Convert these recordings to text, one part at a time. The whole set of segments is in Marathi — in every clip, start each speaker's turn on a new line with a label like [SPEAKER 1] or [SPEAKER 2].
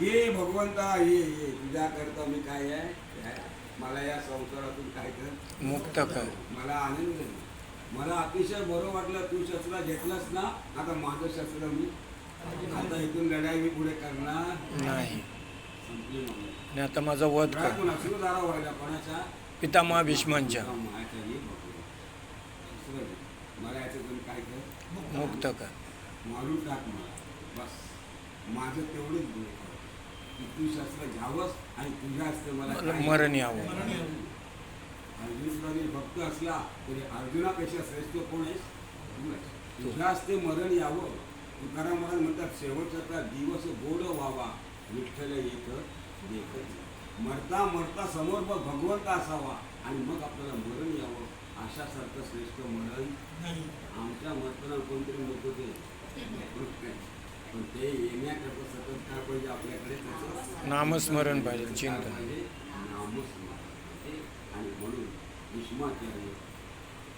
[SPEAKER 1] ये भगवंता ये ये तुझ्या करता मी काय आहे? मला या संसारातून काय कर?
[SPEAKER 2] मुक्त कर.
[SPEAKER 1] मला आनंद. मला अतिशय बरं वाटलं तू शस्त्र घेतलंस ना आता माझं शस्त्र मी आता इथून लढाई मी पुढे करणार
[SPEAKER 2] नाही.
[SPEAKER 1] संपली
[SPEAKER 2] आता माझा वध कर.
[SPEAKER 1] कोण असलो दारा व्हायला कोणाच्या
[SPEAKER 2] पितामहा भीष्मांच्या.
[SPEAKER 1] मला याच्यातून काय कर?
[SPEAKER 2] मुक्त कर.
[SPEAKER 1] मारून टाक मला. बस. माझं तेवढंच गुण आहे. की तू शस्त्र घ्यावंस आणि तुझ्या हस्ते मला
[SPEAKER 2] मरण यावं
[SPEAKER 1] अर्जुन जरी भक्त असला तरी अर्जुनापेक्षा श्रेष्ठ कोण आहेस आहेस. तुझ्या हस्ते मरण यावं. तुकाराम महाराज म्हणतात शेवटचा दिवस गोड व्हावा. विठ्ठल येत देखत मरता मरता समोर बघ भगवंत असावा आणि मग आपल्याला मरण यावं. अशासारखं श्रेष्ठ मरण आमच्या मरताना कोणतरी नको ते? पण ते येण्याकरता सतत काय पाहिजे आपल्याकडे त्याचं
[SPEAKER 2] नामस्मरण पाहिजे चिंतन.
[SPEAKER 1] पाहिजे? नामस्मरण. आणि म्हणून भीष्माचार्य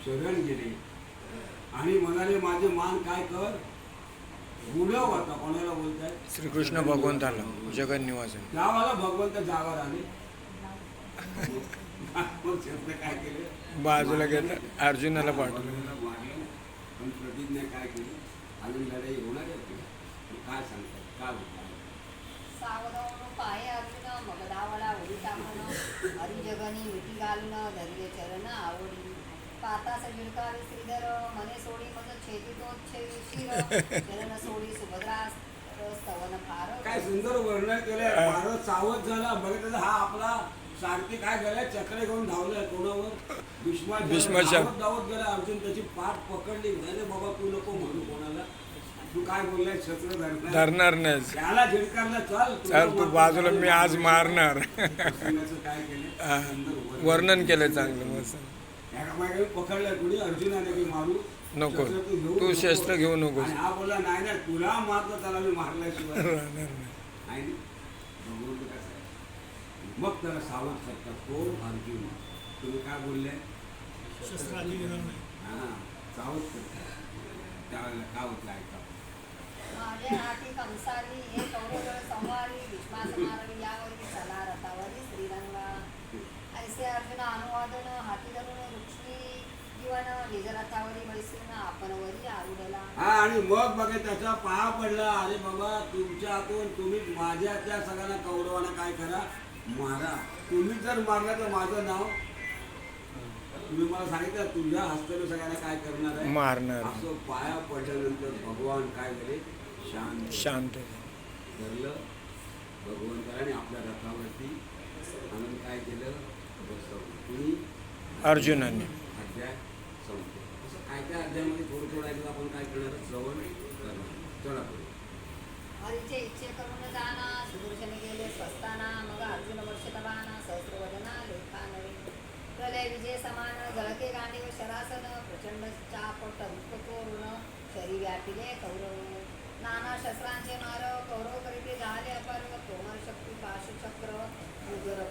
[SPEAKER 1] शरण गेले. आणि म्हणाले माझे मान काय कर? गुणव आता कोणाला बोलताय?
[SPEAKER 2] श्रीकृष्ण भगवंताला जगन निवासन.
[SPEAKER 1] त्यावेळेला भगवंत जागावर आले. काय केले?
[SPEAKER 2] बाजूला घेतलं अर्जुनाला पाठवलं.
[SPEAKER 1] पण प्रतिज्ञा काय केली? अजून लढाई होणार आहे मग काय सांगतात काय होतं
[SPEAKER 3] सावधान पाय अर्जुन मग डावळा उडी टाकून हरिजगनी मिठी घालून धैर्य चरण आवडी. पातास झिडकावी श्रीधर मने सोडी मग छेदी तो शिर. चरण सोडी सुभद्रा स्तवन फार
[SPEAKER 1] काय सुंदर वर्णन केलंय. भारत सावध झाला. बघितलं हा आपला सारथी काय झालाय? चक्र घेऊन धावलाय कोणावर भीष्मा
[SPEAKER 2] भीष्माच्या-
[SPEAKER 1] धावत गेला अर्जुन त्याची पाठ पकडली. म्हणाले बाबा तू नको म्हणू कोणाला. तू काय बोललाय? शस्त्र धरणार.
[SPEAKER 2] नाही.
[SPEAKER 1] त्याला झिडकारला चल
[SPEAKER 2] चल तू बाजूला मी आज मारणार.
[SPEAKER 1] काय केलं
[SPEAKER 2] वर्णन केलं चांगलं
[SPEAKER 1] पकडलं कुणी? अर्जुनाने की मारू.
[SPEAKER 2] नको.
[SPEAKER 1] शस्त्र घेऊ
[SPEAKER 2] तू. शस्त्र घेऊ.
[SPEAKER 1] आणि हा बोलला नाही नाही तुला मारलं त्याला मी
[SPEAKER 2] नाही.
[SPEAKER 1] ना? मग त्याला सावध करतात कोण अर्जुन तुम्ही काय बोलले? हा सावध करतात त्यावेळेला काय होतं ऐका.
[SPEAKER 3] माझे हाती कंसारी हे कौरवगळ संवारी भीष्मास मारवी यावरी चला रथावरी श्रीरंगा. ऐसे अर्जुन अनुवादन हाती धरून रुक्ष्मी जीवन निज रथावरी बैसून आपण वरी आरुडला.
[SPEAKER 1] हा आणि मग बघा त्याचा पाया पडला. अरे बाबा तुमच्या हातून तुम्ही माझ्या त्या सगळ्यांना कौरवांना काय करा मारा. तुम्ही जर मारला तर माझं नाव? तुम्ही मला सांगितलं तुझ्या हस्ताने सगळ्यांना काय करणार आहे?
[SPEAKER 2] मारणार.
[SPEAKER 1] असं पाया पडल्यानंतर भगवान काय झाले शांत. धरलं भगवंताने आपल्या रथावरती आणून काय केलं? बसवलं. कुणी?
[SPEAKER 2] अर्जुनाने.
[SPEAKER 1] अध्याय संपतो. असं काय काय अध्यायामध्ये थोडं थोडं ऐकलं आपण काय करणार श्रवण करणार चला पुढे.
[SPEAKER 3] हरीचे इच्छे करून जाना सुदर्शन गेले स्वस्ताना मग अर्जुन सहस्रवदना प्रलय विजय समान गांडीव शरासन प्रचंड चापट रूपकोरुण शरी व्यापिले कौरव. नाना शस्त्रांचे मार कौरव करीते झाले अपार तोमर शक्ती पाशुचक्र उदर